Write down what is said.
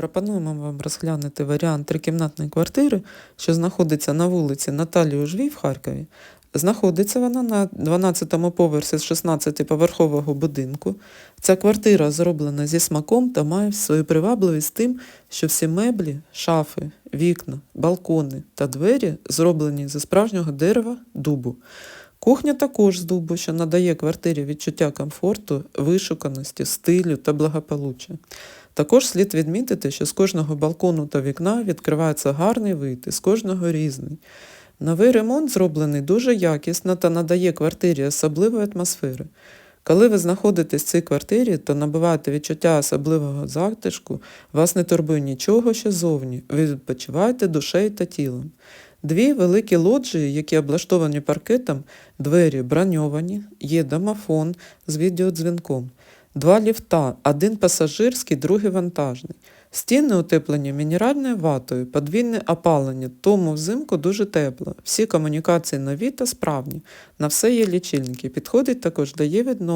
Пропонуємо вам розглянути варіант трикімнатної квартири, що знаходиться на вулиці Наталії Ужвій в Харкові. Знаходиться вона на 12-му поверсі з 16-поверхового будинку. Ця квартира зроблена зі смаком та має свою привабливість тим, що всі меблі, шафи, вікна, балкони та двері зроблені зі справжнього дерева дубу. Кухня також з дубу, що надає квартирі відчуття комфорту, вишуканості, стилю та благополуччя. Також слід відмітити, що з кожного балкону та вікна відкривається гарний вид, і з кожного різний. Новий ремонт зроблений дуже якісно та надає квартирі особливої атмосфери. Коли ви знаходитесь в цій квартирі, то набуваєте відчуття особливого затишку, вас не турбує нічого, що зовні, ви відпочиваєте душею та тілом. Дві великі лоджії, які облаштовані паркетом, двері броньовані, є домофон з відеодзвінком, два ліфта, один пасажирський, другий вантажний. Стіни утеплені мінеральною ватою, подвійне опалення, тому взимку дуже тепло. Всі комунікації нові та справні. На все є лічильники. Підходить також дає відновлення.